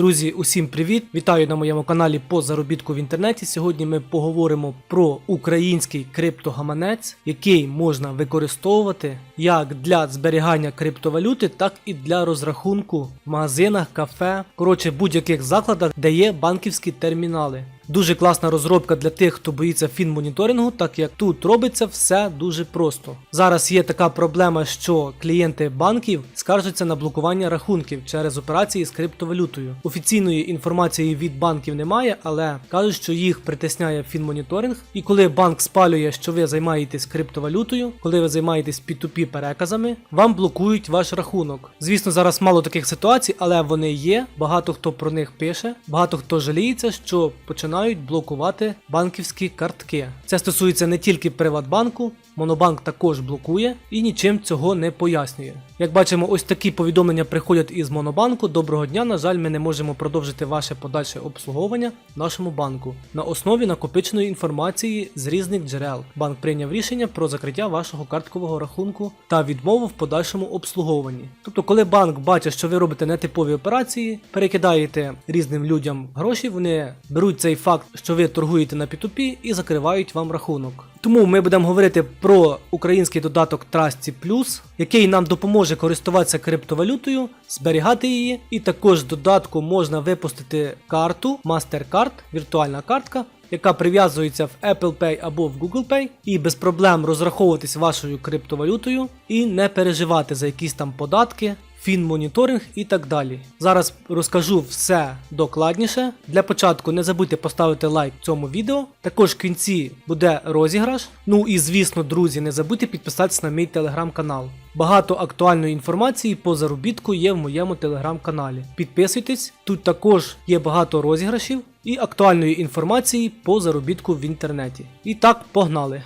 Друзі, усім привіт! Вітаю на моєму каналі по заробітку в інтернеті. Сьогодні ми поговоримо про український криптогаманець, який можна використовувати як для зберігання криптовалюти, так і для розрахунку в магазинах, кафе, коротше, будь-яких закладах, де є банківські термінали. Дуже класна розробка для тих, хто боїться фінмоніторингу, так як тут робиться все дуже просто. Зараз є така проблема, що клієнти банків скаржаться на блокування рахунків через операції з криптовалютою. Офіційної інформації від банків немає, але кажуть, що їх притисняє фінмоніторинг. І коли банк спалює, що ви займаєтесь криптовалютою, коли ви займаєтесь P2P переказами, вам блокують ваш рахунок. Звісно, зараз мало таких ситуацій, але вони є. Багато хто про них пише, багато хто жаліється, що починають блокувати банківські картки. Це стосується не тільки Приватбанку, Монобанк також блокує і нічим цього не пояснює. Як бачимо, ось такі повідомлення приходять із Монобанку. Доброго дня. На жаль, ми не можемо продовжити ваше подальше обслуговування в нашому банку. На основі накопиченої інформації з різних джерел. Банк прийняв рішення про закриття вашого карткового рахунку та відмову в подальшому обслуговуванні. Тобто, коли банк бачить, що ви робите нетипові операції, перекидаєте різним людям гроші, вони беруть цей факт, що ви торгуєте на P2P і закривають вам рахунок. Тому ми будемо говорити про український додаток Trusty Plus, який нам допоможе користуватися криптовалютою, зберігати її, і також додатку можна випустити карту MasterCard, віртуальна картка, яка прив'язується в Apple Pay або в Google Pay, і без проблем розраховуватись вашою криптовалютою і не переживати за якісь там податки. Фінмоніторинг і так далі. Зараз розкажу все докладніше. Для початку не забудьте поставити лайк цьому відео. Також в кінці буде розіграш. Ну і звісно, друзі, не забудьте підписатися на мій телеграм-канал. Багато актуальної інформації по заробітку є в моєму телеграм-каналі. Підписуйтесь, тут також є багато розіграшів і актуальної інформації по заробітку в інтернеті. І так, погнали!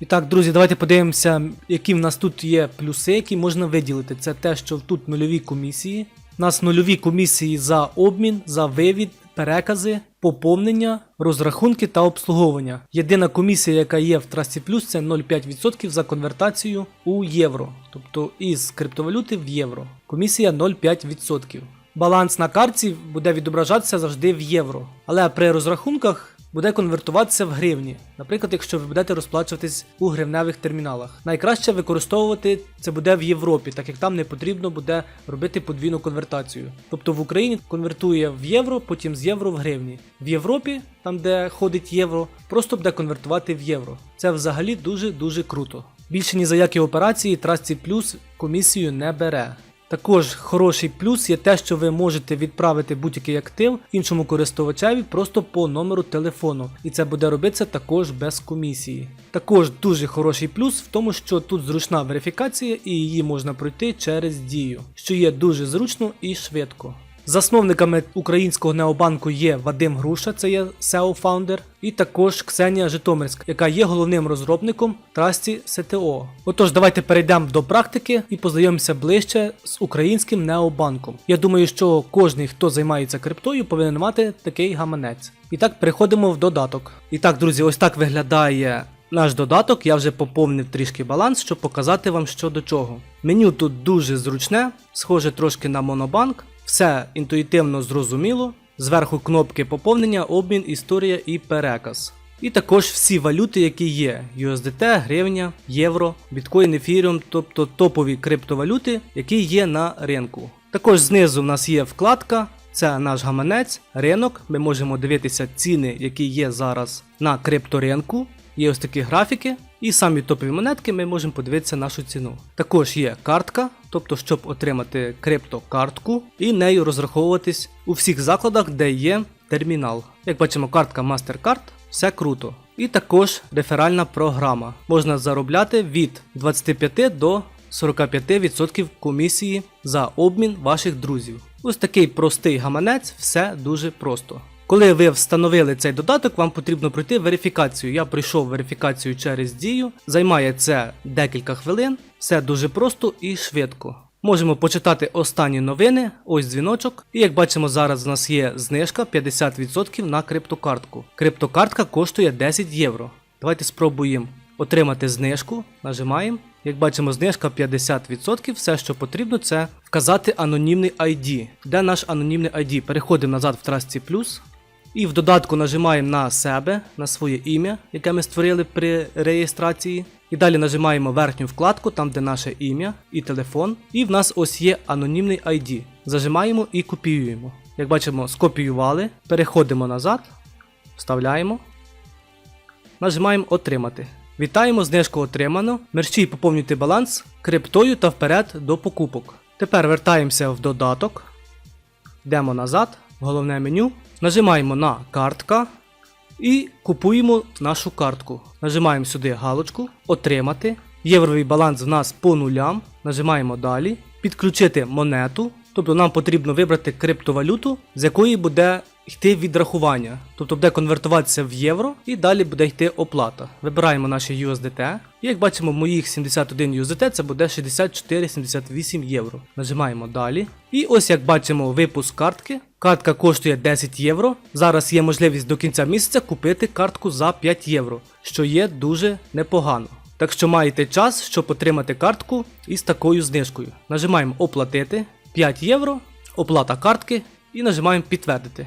І так, друзі, давайте подивимося, які в нас тут є плюси, які можна виділити. Це те, що тут нульові комісії. У нас нульові комісії за обмін, за вивід, перекази, поповнення, розрахунки та обслуговування. Єдина комісія, яка є в Trusty Plus, це 0,5% за конвертацію у євро, тобто із криптовалюти в євро. Комісія 0,5%. Баланс на карті буде відображатися завжди в євро, але при розрахунках буде конвертуватися в гривні. Наприклад, якщо ви будете розплачуватись у гривневих терміналах. Найкраще використовувати це буде в Європі, так як там не потрібно буде робити подвійну конвертацію. Тобто в Україні конвертує в євро, потім з євро в гривні. В Європі, там де ходить євро, просто буде конвертувати в євро. Це взагалі дуже дуже круто. Більше ні за які операції Trusty Plus комісію не бере. Також хороший плюс є те, що ви можете відправити будь-який актив іншому користувачеві просто по номеру телефону, і це буде робитися також без комісії. Також дуже хороший плюс в тому, що тут зручна верифікація і її можна пройти через дію, що є дуже зручно і швидко. Засновниками українського необанку є Вадим Груша, це є SEO-фаундер, і також Ксенія Житомирська, яка є головним розробником Трасті СТО. Отож, давайте перейдемо до практики і познайомимося ближче з українським необанком. Я думаю, що кожен, хто займається криптою, повинен мати такий гаманець. І так переходимо в додаток. І так, друзі, ось так виглядає. Наш додаток я вже поповнив трішки баланс, щоб показати вам що до чого. Меню тут дуже зручне, схоже трошки на монобанк. Все інтуїтивно зрозуміло. Зверху кнопки поповнення, обмін, історія і переказ. І також всі валюти, які є: USDT, гривня, євро, біткоін, ефіріум, тобто топові криптовалюти, які є на ринку. Також знизу в нас є вкладка, це наш гаманець, ринок. Ми можемо дивитися ціни, які є зараз на крипторинку. Є ось такі графіки, і самі топові монетки ми можемо подивитися нашу ціну. Також є картка, тобто, щоб отримати криптокартку і нею розраховуватись у всіх закладах, де є термінал. Як бачимо, картка MasterCard, все круто. І також реферальна програма. Можна заробляти від 25 до 45% комісії за обмін ваших друзів. Ось такий простий гаманець, все дуже просто. Коли ви встановили цей додаток, вам потрібно пройти верифікацію. Я пройшов верифікацію через дію. Займає це декілька хвилин. Все дуже просто і швидко. Можемо почитати останні новини, ось дзвіночок. І як бачимо, зараз у нас є знижка 50% на криптокартку. Криптокартка коштує 10 євро. Давайте спробуємо отримати знижку. Нажимаємо. Як бачимо, знижка 50%. Все, що потрібно, це вказати анонімний ID. Де наш анонімний ID? Переходимо назад в трасці плюс. І в додатку нажимаємо на себе, на своє ім'я, яке ми створили при реєстрації. І далі нажимаємо верхню вкладку, там де наше ім'я і телефон. І в нас ось є анонімний ID. Зажимаємо і копіюємо. Як бачимо, скопіювали, переходимо назад, вставляємо, нажимаємо Отримати. Вітаємо, знижку отримано. Мерщій поповнюйте баланс криптою та вперед до покупок. Тепер вертаємося в додаток. Йдемо назад, в головне меню. Нажимаємо на картка і купуємо нашу картку. Нажимаємо сюди галочку, отримати. Євровий баланс в нас по нулям. Нажимаємо далі. Підключити монету. Тобто нам потрібно вибрати криптовалюту, з якої буде йти відрахування. Тобто буде конвертуватися в євро і далі буде йти оплата. Вибираємо наші USDT. І як бачимо, моїх 71 USDT це буде 64,78 євро. Нажимаємо далі. І ось як бачимо випуск картки. Картка коштує 10 євро. Зараз є можливість до кінця місяця купити картку за 5 євро, що є дуже непогано. Так що маєте час, щоб отримати картку із такою знижкою. Нажимаємо оплатити 5 євро, оплата картки і нажимаємо підтвердити.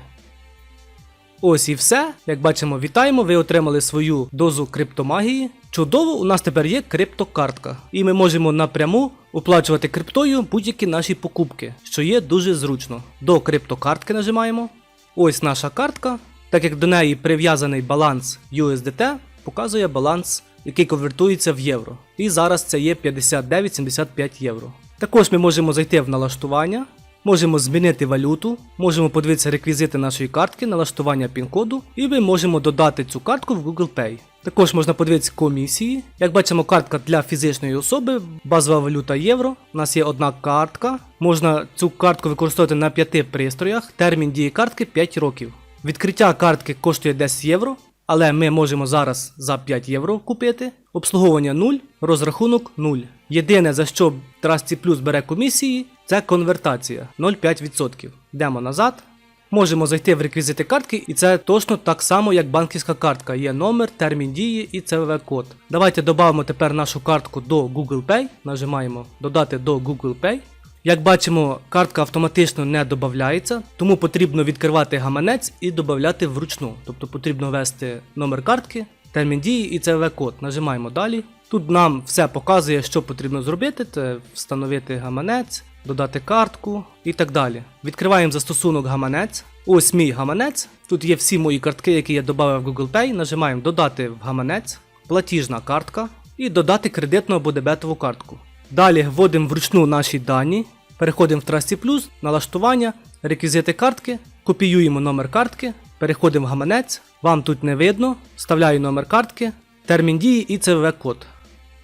Ось і все. Як бачимо, вітаємо, ви отримали свою дозу криптомагії. Чудово, у нас тепер є криптокартка. І ми можемо напряму оплачувати криптою будь-які наші покупки, що є дуже зручно. До криптокартки нажимаємо. Ось наша картка. Так як до неї прив'язаний баланс USDT, показує баланс, який конвертується в євро. І зараз це є 59,75 євро. Також ми можемо зайти в налаштування, можемо змінити валюту, можемо подивитися реквізити нашої картки, налаштування пін-коду, і ми можемо додати цю картку в Google Pay. Також можна подивитися комісії. Як бачимо, картка для фізичної особи, базова валюта євро. У нас є одна картка. Можна цю картку використовувати на 5 пристроях. Термін дії картки 5 років. Відкриття картки коштує 10 євро, але ми можемо зараз за 5 євро купити. Обслуговування 0, розрахунок 0. Єдине за що Trusty Plus бере комісії, це конвертація 0,5%. Йдемо назад. Можемо зайти в реквізити картки, і це точно так само, як банківська картка. Є номер, термін дії і CVV-код. Давайте додамо тепер нашу картку до Google Pay. Нажимаємо Додати до Google Pay. Як бачимо, картка автоматично не додається, тому потрібно відкривати гаманець і додати вручну. Тобто потрібно ввести номер картки, термін дії і CVV-код. Нажимаємо далі. Тут нам все показує, що потрібно зробити: це встановити гаманець, додати картку і так далі. Відкриваємо застосунок гаманець. Ось мій гаманець. Тут є всі мої картки, які я додав в Google Pay. Нажимаємо Додати в гаманець, платіжна картка і додати кредитну або дебетову картку. Далі вводимо вручну наші дані, переходимо в Trusty Plus, налаштування, реквізити картки, копіюємо номер картки, переходимо в гаманець, вам тут не видно, вставляю номер картки, термін дії і CVV-код.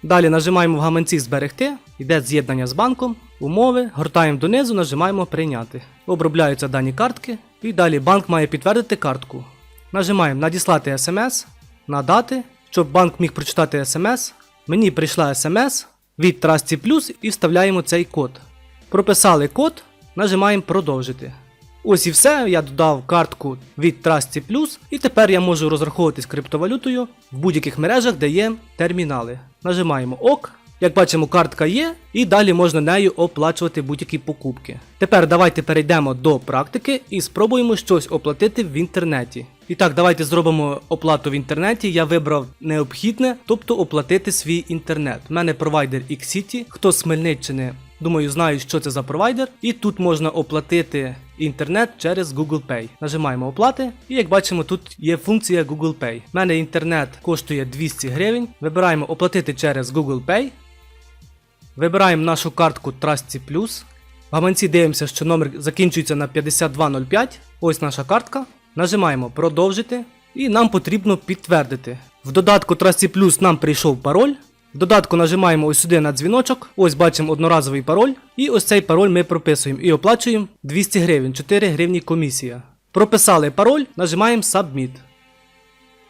Далі нажимаємо в гаманці Зберегти, йде з'єднання з банком, умови, гортаємо донизу, нажимаємо Прийняти. Обробляються дані картки, і далі банк має підтвердити картку. Нажимаємо Надіслати смс, надати, щоб банк міг прочитати смс. Мені прийшла смс від Trusty Plus і вставляємо цей код. Прописали код, нажимаємо Продовжити. Ось і все, я додав картку від Trusty Plus, і тепер я можу розраховуватись криптовалютою в будь-яких мережах, де є термінали. Нажимаємо ОК. Як бачимо, картка є, і далі можна нею оплачувати будь-які покупки. Тепер давайте перейдемо до практики і спробуємо щось оплатити в інтернеті. І так, давайте зробимо оплату в інтернеті. Я вибрав необхідне, тобто оплатити свій інтернет. У мене провайдер Xcity, хто з Хмельниччини, думаю, знає, що це за провайдер. І тут можна оплатити інтернет через Google Pay. Нажимаємо оплати, і як бачимо, тут є функція Google Pay. У мене інтернет коштує 200 гривень. Вибираємо оплатити через Google Pay. Вибираємо нашу картку Trusty Plus. В гаманці дивимося, що номер закінчується на 5205. Ось наша картка. Нажимаємо продовжити і нам потрібно підтвердити. В додатку Trusty Plus нам прийшов пароль. В додатку нажимаємо ось сюди на дзвіночок. Ось бачимо одноразовий пароль. І ось цей пароль ми прописуємо і оплачуємо 200 гривень, 4 гривні комісія. Прописали пароль, нажимаємо Submit.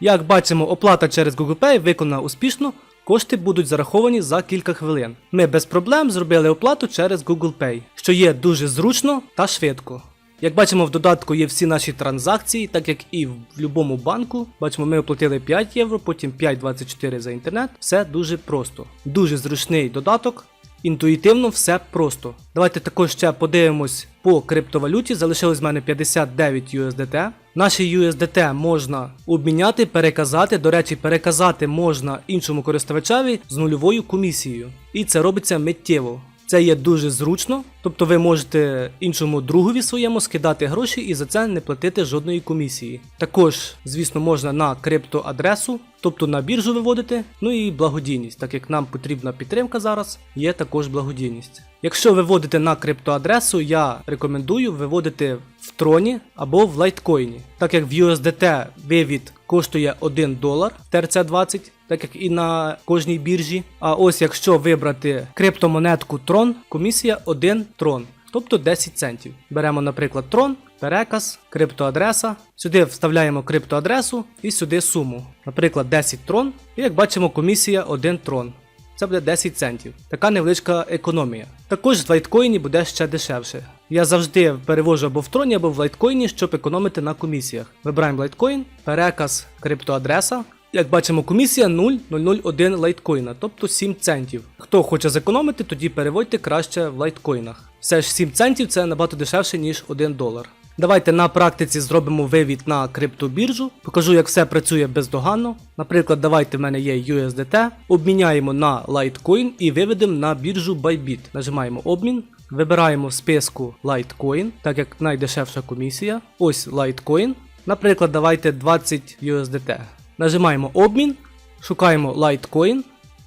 Як бачимо, оплата через Google Pay виконана успішно. Кошти будуть зараховані за кілька хвилин. Ми без проблем зробили оплату через Google Pay, що є дуже зручно та швидко. Як бачимо, в додатку є всі наші транзакції, так як і в будь-якому банку. Бачимо, ми оплатили 5 євро, потім 5,24 за інтернет. Все дуже просто. Дуже зручний додаток. Інтуїтивно все просто. Давайте також ще подивимось по криптовалюті. Залишилось в мене 59 USDT. Наші USDT можна обміняти, переказати. До речі, переказати можна іншому користувачеві з нульовою комісією. І це робиться миттєво. Це є дуже зручно, тобто ви можете іншому другові своєму скидати гроші і за це не платити жодної комісії. Також, звісно, можна на криптоадресу, тобто на біржу виводити, ну і благодійність, так як нам потрібна підтримка зараз, є також благодійність. Якщо виводите на криптоадресу, я рекомендую виводити в троні або в лайткоїні, так як в USDT вивід коштує 1 долар в TRC20, так як і на кожній біржі. А ось якщо вибрати криптомонетку Tron, комісія 1 трон, тобто 10 центів. Беремо, наприклад, Tron, переказ, криптоадреса. Сюди вставляємо криптоадресу і сюди суму. Наприклад, 10 трон. І як бачимо, комісія 1 трон. Це буде 10 центів. Така невеличка економія. Також в лайткоїні буде ще дешевше. Я завжди перевожу або в троні, або в лайткоїні, щоб економити на комісіях. Вибираємо лайткоін, переказ, криптоадреса. Як бачимо, комісія 0,001 лайткоїна, тобто 7 центів. Хто хоче зекономити, тоді переводьте краще в лайткоїнах. Все ж 7 центів це набагато дешевше, ніж 1 долар. Давайте на практиці зробимо вивід на криптобіржу. Покажу, як все працює бездоганно. Наприклад, давайте в мене є USDT, обміняємо на Litecoin і виведемо на біржу Bybit. Нажимаємо обмін, вибираємо в списку Litecoin, так як найдешевша комісія. Ось Litecoin. Наприклад, давайте 20 USDT. Нажимаємо обмін, шукаємо Litecoin.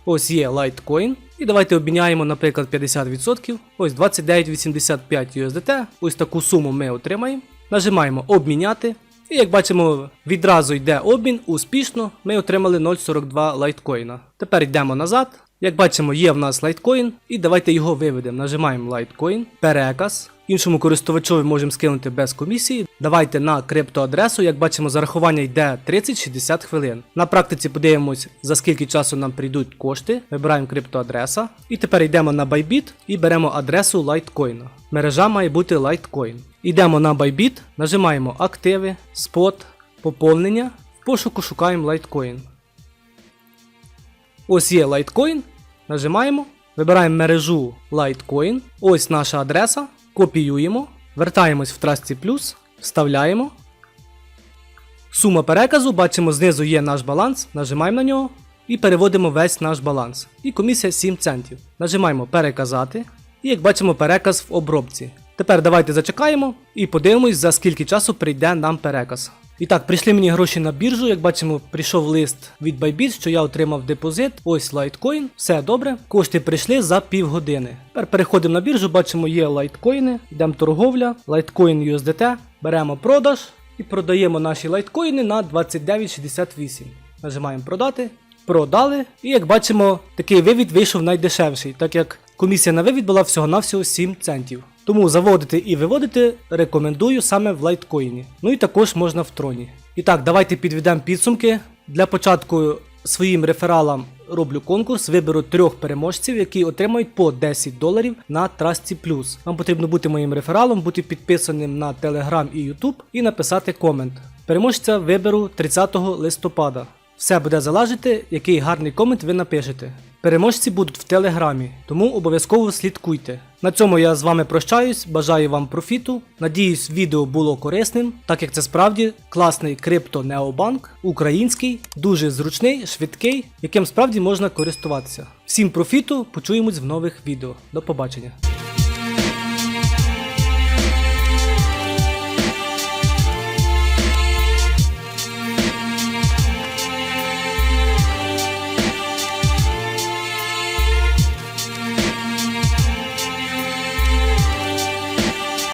Ось є Litecoin. І давайте обміняємо, наприклад, 50%. Ось 29,85 USDT. Ось таку суму ми отримаємо. Нажимаємо обміняти. І як бачимо, відразу йде обмін успішно. Ми отримали 0,42 лайткоїна. Тепер йдемо назад. Як бачимо, є в нас лайткоін, і давайте його виведемо. Нажимаємо лайткоін, переказ. Іншому користувачові можемо скинути без комісії. Давайте на криптоадресу. Як бачимо, зарахування йде 30-60 хвилин. На практиці подивимось, за скільки часу нам прийдуть кошти. Вибираємо криптоадреса. І тепер йдемо на Bybit і беремо адресу лайткоїна. Мережа має бути лайткоін. Йдемо на Bybit, нажимаємо активи, спот, поповнення. В пошуку шукаємо лайткоін. Ось є Litecoin. Нажимаємо, вибираємо мережу Litecoin. Ось наша адреса. Копіюємо, вертаємось в трасці плюс, вставляємо. Сума переказу, бачимо, знизу є наш баланс, нажимаємо на нього і переводимо весь наш баланс. І комісія 7 центів. Нажимаємо переказати. І як бачимо, переказ в обробці. Тепер давайте зачекаємо і подивимось, за скільки часу прийде нам переказ. І так, прийшли мені гроші на біржу. Як бачимо, прийшов лист від Bybit, що я отримав депозит. Ось Litecoin, все добре. Кошти прийшли за півгодини. Тепер переходимо на біржу, бачимо, є лайткоїни, йдемо торговля, Litecoin USDT, беремо продаж і продаємо наші лайткоїни на 29,68. Нажимаємо продати. Продали. І як бачимо, такий вивід вийшов найдешевший, так як комісія на вивід була всього-навсього 7 центів. Тому заводити і виводити рекомендую саме в лайткоїні. Ну і також можна в троні. І так, давайте підведемо підсумки. Для початку своїм рефералам роблю конкурс, виберу трьох переможців, які отримають по 10 доларів на Трасті Плюс. Вам потрібно бути моїм рефералом, бути підписаним на Telegram і YouTube і написати комент. Переможця виберу 30 листопада. Все буде залежати, який гарний комент ви напишете. Переможці будуть в телеграмі, тому обов'язково слідкуйте. На цьому я з вами прощаюсь, бажаю вам профіту. Надіюсь, відео було корисним, так як це справді класний крипто необанк, український, дуже зручний, швидкий, яким справді можна користуватися. Всім профіту, почуємось в нових відео. До побачення.